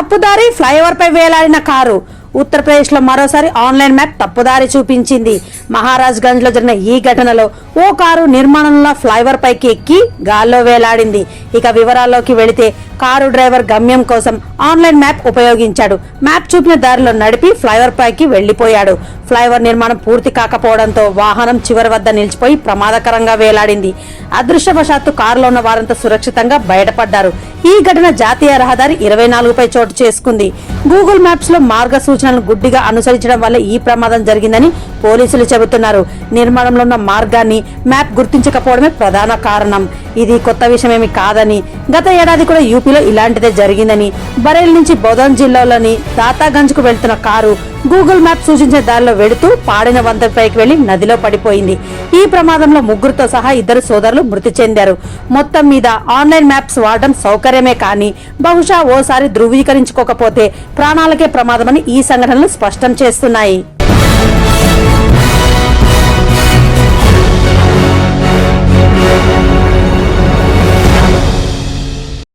తప్పుదారి ఫ్లైఓవర్ పై వేలాడిన కారు. ఉత్తరప్రదేశ్లో మరోసారి ఆన్లైన్ మ్యాప్ తప్పుదారి చూపించింది. మహారాజ్ గంజ్లో జరిగిన ఈ ఘటనలో ఓ కారు నిర్మాణంలో ఫ్లైఓవర్ పైకి ఎక్కి గాల్లో వేలాడింది. ఇక వివరాల్లోకి వెళితే కారు డ్రైవర్ గమ్యం కోసం ఆన్లైన్ మ్యాప్ ఉపయోగించాడు. మ్యాప్ చూపిన దారిలో నడిపి ఫ్లైఓవర్ పైకి వెళ్ళిపోయాడు ఫ్లైఓవర్ నిర్మాణం పూర్తి కాకపోవడంతో వాహనం చివరి వద్ద నిలిచిపోయి ప్రమాదకరంగా వేలాడింది. అదృష్టవశాత్తు కారులో ఉన్న వారంతా సురక్షితంగా బయటపడ్డారు. ఈ ఘటన జాతీయ రహదారి ఇరవై నాలుగుపై చోటు చేసుకుంది. గూగుల్ మ్యాప్స్లో మార్గ సూచనలను గుడ్డిగా అనుసరించడం వల్ల ఈ ప్రమాదం జరిగిందని పోలీసులు చెబుతున్నారు. నిర్మాణంలో ఉన్న మార్గాన్ని మ్యాప్ గుర్తించకపోవడమే ప్రధాన కారణం. ఇది కొత్త విషయమేమి కాదని గత ఏడాది కూడా యూపీలో ఇలాంటిదే జరిగిందని బరేల్ నుంచి బౌధన్ జిల్లాలోని దాతాగంజ్కు వెళ్తున్న కారు గూగుల్ మ్యాప్ సూచించిన దారిలో వెళుతూ పాడిన వంతపైకి వెళ్ళి నదిలో పడిపోయింది. ఈ ప్రమాదంలో ముగ్గురుతో సహా ఇద్దరు సోదరులు మృతి చెందారు. మొత్తం మీద ఆన్లైన్ మ్యాప్స్ వాడడం సౌకర్యమే కానీ బహుశా ఓసారి ధృవీకరించుకోకపోతే ప్రాణాలకే ప్రమాదమని ఈ సంఘటనలు స్పష్టం చేస్తున్నాయి.